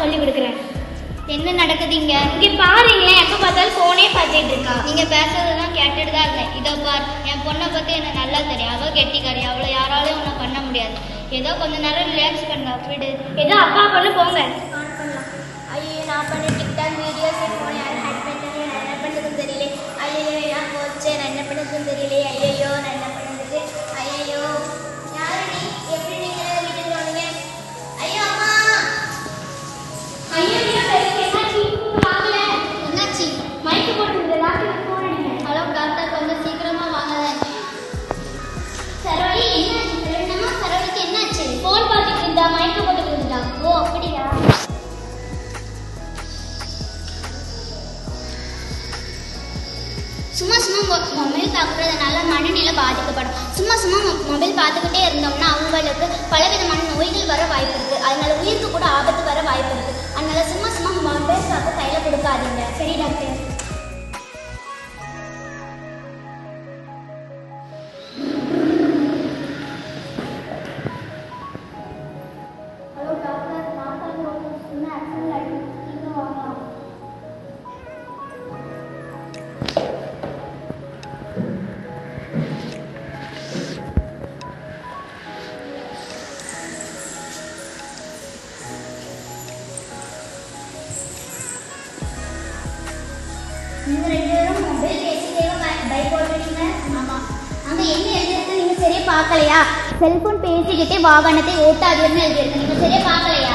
நான் சொல்லி கொடுக்குறேன். என்ன நடக்குதுங்க? இங்க பாருங்களேன் எப்ப பார்த்தாலும் போனே பார்த்துட்டு இருக்கா. நீங்க பேசுறதெல்லாம் கேட்டுட்டு தான் இருந்தேன். இதோ பார் என் பொண்ணை பத்தி எனக்கு நல்லா தெரியும். அவ கெட்டிக்காரி. அவளை யாராலையும் ஒன்றும் பண்ண முடியாது. ஏதோ கொஞ்ச நேரம் ரிலாக்ஸ் பண்ண விடு. ஏதோ அப்பா பண்ண போங்க. ஐயோ நான் பண்ண டிக்டாக் வீடியோஸ் ஹேக் பண்ணிட்டாங்க நான் என்ன பண்ணுறதுன்னு தெரியல ஐயோ நான் போச்சு நான் என்ன பண்ணுறதுன்னு தெரியல சும்மா சும்மா மொபைல் பார்க்குறதுனால மனநிலை பாதிக்கப்படும். சும்மா சும்மா மொபைல் பார்த்துக்கிட்டே இருந்தோம்னா அவங்களுக்கு பலவிதமான நோய்கள் வர வாய்ப்பு இருக்கு. அதனால உயிருக்கு கூட ஆபத்து வர வாய்ப்பு இருக்கு. அதனால சும்மா சும்மா மொபைல் பார்க்க கையில் கொடுக்காதீங்க. சரி டாக்டர். நீங்க ரெண்டு பேரும் மொபைல் பேசிட்டே பைக் ஓட்டுறீங்க ஆமா. அங்க என்ன எழுதிருக்கு நீங்க சரியா பார்க்கலையா? செல்போன் பேசிக்கிட்டே வாகனத்தை ஓட்டாதீர்னு எழுதியிருக்கு. நீங்க சரியா பார்க்கலையா?